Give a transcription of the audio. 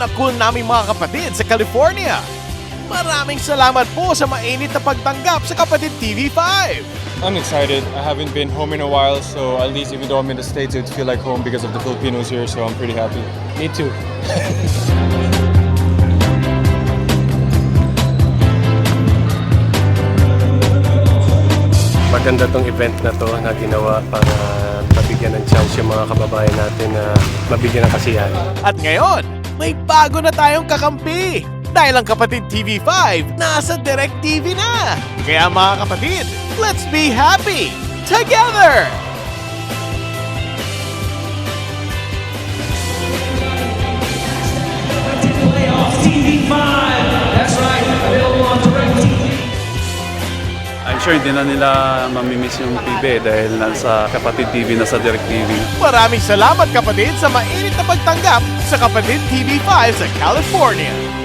na cool naming mga kapatid sa California. Maraming salamat po sa mainit na pagtanggap sa Kapatid TV5. I'm excited. I haven't been home in a while, so at least even though I'm in the States, it would feel like home because of the Filipinos here, so I'm pretty happy. Me too. Maganda tong event na to na ginawa para mabigyan ng chance yung mga kababayan natin na mabigyan ng kasiyahan. At ngayon, may bago na tayong kakampi. Dahil ang Kapatid TV5 nasa Direct TV na. Kaya mga kapatid, let's be happy together! Playoffs TV5. Sure hindi na nila mamimiss yung PB dahil nasa Kapatid TV na sa Direct TV. Maraming salamat kapatid sa mainit na pagtanggap sa Kapatid TV5 sa California.